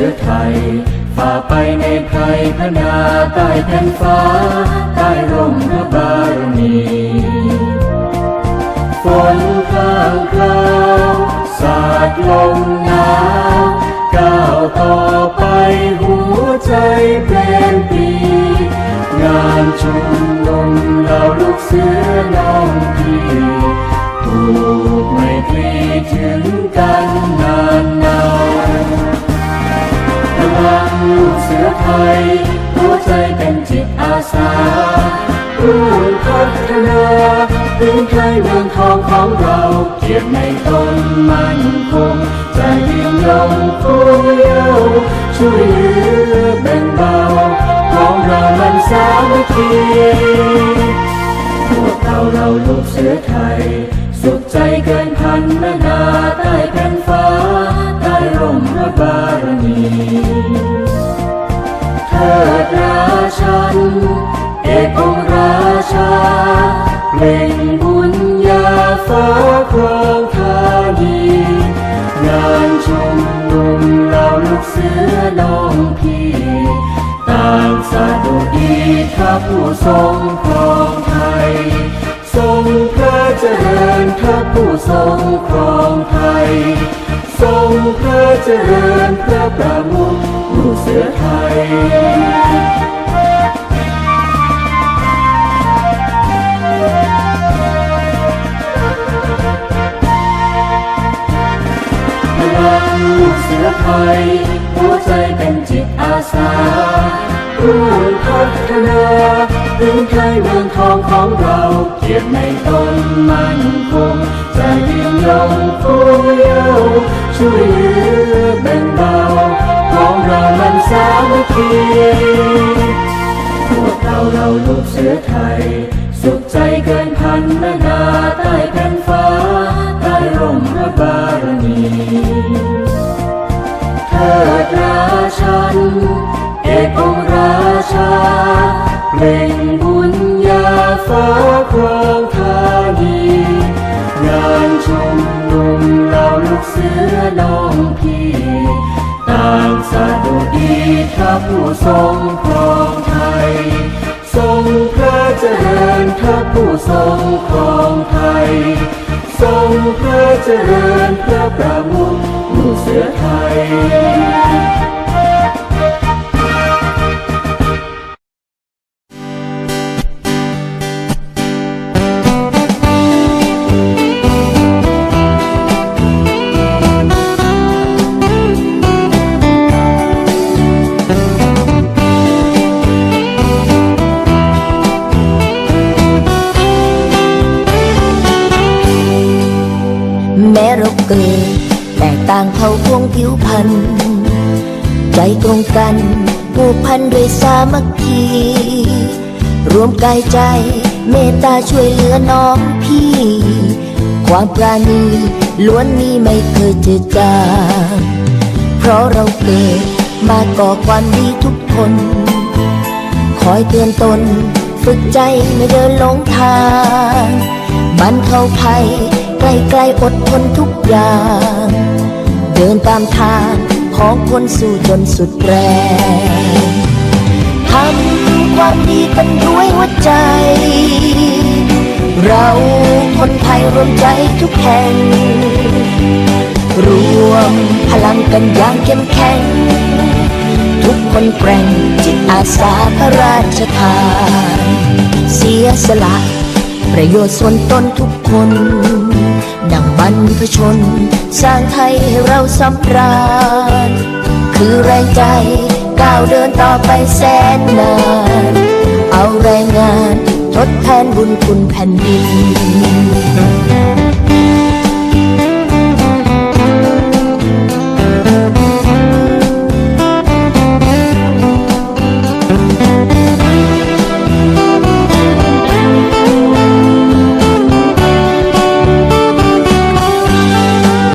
อไทย ฝ่าไปในไพรพนาใต้แผ่นฟ้า ใต้ร่มพระบารมีฝนพรางพราวสาดลมหนาวก้าวต่อไปหัวใจเปลี่ยนปีงานชุมนุมเราลูกเสือน้องพี่ผูกไม่ตรีถึง ยหัวใจเป็นจิตอาสาร่วมพัฒนาพื้นไทยเมืองทองของเราเกียรติในตนมั่นคงใจยิ่งยงฟูเยาวช่วยเหลือแบ่งเบาของเรามันสามัคคีพวกเราเราลูกเสือไทย สุขใจเกินพันนานาใต้แผ่นฟ้าใต้ร่มพระบารมี ถิดราชัน เอกองราชาเปล่งบุญญาฟ้าครองธานีงานชุมนุมเราลูกเสือน้องพี่ต่างสาดุดีพระผู้ทรงครองไทย ทรงพระเจริญพระผู้ทรงครองไทย ทรงพระเจริญพระประมุข สือไทยพลังลูกเสือไทยหัวใจเป็นจิตอาสาร่วมพัฒนาพื้นไทยเมืองทองของเราเกียรติในตนมั่นคงใจยิ่งยงฟูเยาวช่วยเหลือแบ่งเบา เรามันสามัคคีพวกเราเราลูกเสือไทย สุขใจเกินพันนานาใต้แผ่นฟ้าใต้ร่มพระบารมีเถิดราชัน เอกองราชาเปล่งบุญญาฟ้าครองธานีงานชุมนุมเราลูกเสือน้องพี่ ต่างสา พระผู้ทรงครองไทย ทรงพระเจริญพระผู้ทรงครองไทย ทรงพระเจริญพระประมุขผู้เสือไทย แม้เราเกิดแตกต่างเผ่าพวงผิวพันธุ์ใจตรงกันผูกพันด้วยสามัคคี รวมกายใจเมตตาช่วยเหลือน้องพี่ ความปราณีล้วนมีไม่เคยจืดจางเพราะเราเกิดมาก่อความดีทุกคน คอยเตือนตน ฝึกใจไม่เดินหลงทาง บรรเทาภัยใกล้ๆอดทนทุกอย่าง เดินตามทางของคนสู้จนสุดแรงทำความดีกันด้วยหัวใจ เราคนไทยรวมใจทุกแห่ง รวมพลังกันอย่างเข้มแข็ง ทุกคนแกร่งจิตอาสาพระราชทาน เสียสละ ประโยชน์ส่วนตนทุกคน ดังบรรพชน สร้างไทยให้เราสำราญ คือแรงใจก้าวเดินต่อไปแสนนาน เอาแรงงานทดแทนบุญคุณแผ่นดิน